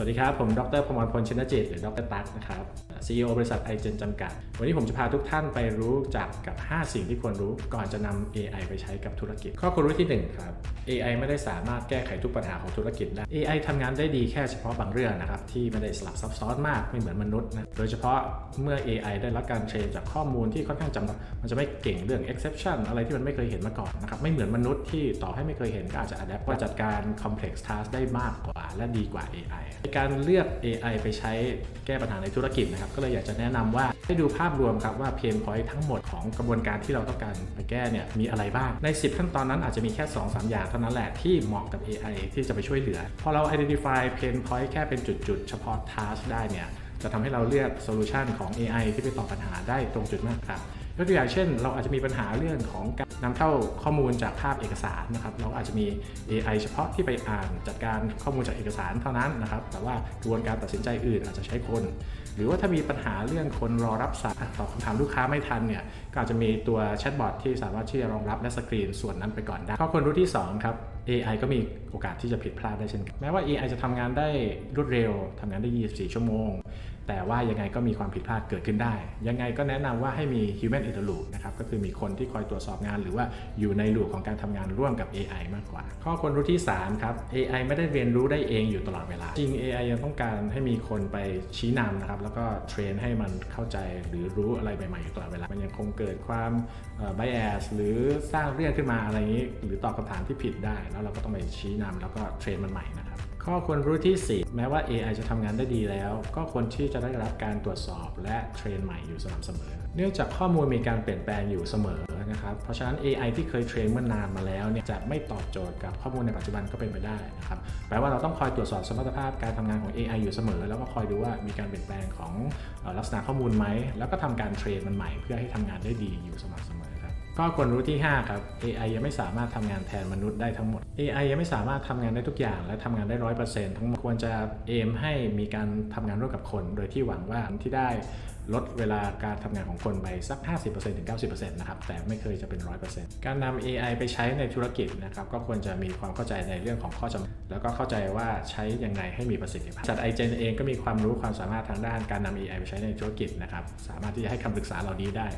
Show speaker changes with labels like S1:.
S1: สวัสดีครับ ผมดรพมรพลชินจิตหรือดรตั๊กนะครับ CEO บริษัทไอเจนจำกัด วันนี้ผมจะพาทุกท่านไปรู้จักกับ 5 สิ่งที่ควรรู้ก่อนจะนำ AI ไปใช้กับธุรกิจ ข้อควรรู้ที่ 1 ครับ AI ไม่ได้สามารถแก้ไขทุกปัญหาของธุรกิจได้ AI ทำงานได้ดีแค่เฉพาะบางเรื่องนะครับ ที่ไม่ได้สลับซับซ้อนมากไม่เหมือนมนุษย์นะ โดยเฉพาะเมื่อ AI ได้รับการเทรนจากข้อมูลที่ค่อนข้างจำกัดมันจะไม่เก่งเรื่อง exception อะไรที่มันไม่เคยเห็นมาก่อนนะครับไม่เหมือนมนุษย์ที่ต่อให้ไม่เคยเห็นก็อาจจะ adapt ว่าจัดการ complex task ได้มากกว่า และดีกว่า AI ในการเลือก AI ไปใช้แก้ปัญหาในธุรกิจนะครับ ก็เลยอยากจะแนะนำว่าให้ดูภาพรวมครับว่า pain point ทั้งหมดของกระบวนการที่เราต้องการไปแก้เนี่ยมีอะไรบ้างใน 10 ขั้นตอนนั้นอาจจะมีแค่ 2-3 อย่างเท่านั้นแหละที่เหมาะกับ AI ที่จะไปช่วยเหลือ พอเรา identify pain point แค่เป็นจุดๆ เฉพาะ task ได้เนี่ยจะทำให้เราเลือกโซลูชันของ AI ที่ไปตอบปัญหาได้ตรงจุดมากครับ ยกตัวอย่างเช่น เราอาจจะมีปัญหาเรื่องของการนำเข้าข้อมูลจากภาพเอกสารนะครับเราอาจจะมี AI เฉพาะที่ไปอ่านจัดการข้อมูลจากเอกสารเท่านั้นนะครับ แต่ว่ากระบวนการตัดสินใจอื่นอาจจะใช้คน หรือว่าถ้ามีปัญหาเรื่องคนรอรับสายตอบคำถามลูกค้าไม่ทันเนี่ยก็อาจจะมีตัวแชทบอทที่สามารถที่จะรองรับและสกรีนส่วนนั้นไปก่อนได้ข้อควรรู้ที่สองครับ AI ก็มีโอกาสที่จะผิดพลาดได้เช่นกันแม้ว่า AI จะทำงานได้รวดเร็วทำงานได้ 24 ชั่วโมง แต่ว่ายังไงก็มีความผิดพลาดเกิดขึ้นได้ ยังไงก็แนะนำว่าให้มี human in the loop นะครับ ก็คือมีคนที่คอยตรวจสอบงาน หรือว่าอยู่ในลูปของการทำงานร่วมกับ AI มากกว่า ข้อควรรู้ที่ 3 ครับ AI ไม่ได้เรียนรู้ได้เองอยู่ตลอดเวลา จริง AI ยังต้องการให้มีคนไปชี้นำนะครับ แล้วก็เทรนให้มันเข้าใจหรือรู้อะไรใหม่ๆอยู่ตลอดเวลา มันยังคงเกิดความเอ่อ bias หรือสร้างเรื่องขึ้นมาอะไรอย่างนี้ หรือตอบคำถามที่ผิดได้แล้วเราก็ต้องไปชี้นำแล้วก็เทรนมันใหม่นะครับข้อควรรู้ที่ 4 แม้ว่า AI จะทำงานได้ดีแล้ว ก็ควรที่จะได้รับการตรวจสอบและเทรนใหม่อยู่สม่ำเสมอ เนื่องจากข้อมูลมีการเปลี่ยนแปลงอยู่เสมอนะครับเพราะฉะนั้น AI ที่เคยเทรนเมื่อนานมาแล้วเนี่ยจะไม่ตอบโจทย์กับข้อมูลในปัจจุบันก็เป็นไปได้นะครับแปลว่าเราต้องคอยตรวจสอบสมรรถภาพการทำงานของ AI อยู่เสมอ แล้วก็คอยดูว่ามีการเปลี่ยนแปลงของลักษณะข้อมูลไหมแล้วก็ทำการเทรนมันใหม่ เพื่อให้ทำงานได้ดีอยู่สม่ำเสมอ ก็ควรรู้ที่ 5 ครับ AI ยังไม่สามารถทำงานแทนมนุษย์ได้ทั้งหมด AI ยังไม่สามารถทำงานได้ทุกอย่าง และทำงานได้ร้อยเปอร์เซ็นต์ทั้งหมดควรจะเอมให้มีการทำงานร่วมกับคน โดยที่หวังว่าที่ได้ลดเวลาการทำงานของคนไปสัก 50%ถึง 90%นะครับ แต่ไม่เคยจะเป็น 100%การนำ AI ไปใช้ในธุรกิจนะครับ ก็ควรจะมีความเข้าใจในเรื่องของข้อจำกัด แล้วก็เข้าใจว่าใช้ยังไงให้มีประสิทธิภาพจัดไอเจนเองก็มีความรู้ความสามารถทางด้านการนำ AI ไปใช้ในธุรกิจนะครับ สามารถที่จะให้คำปรึกษาเหล่านี้ได้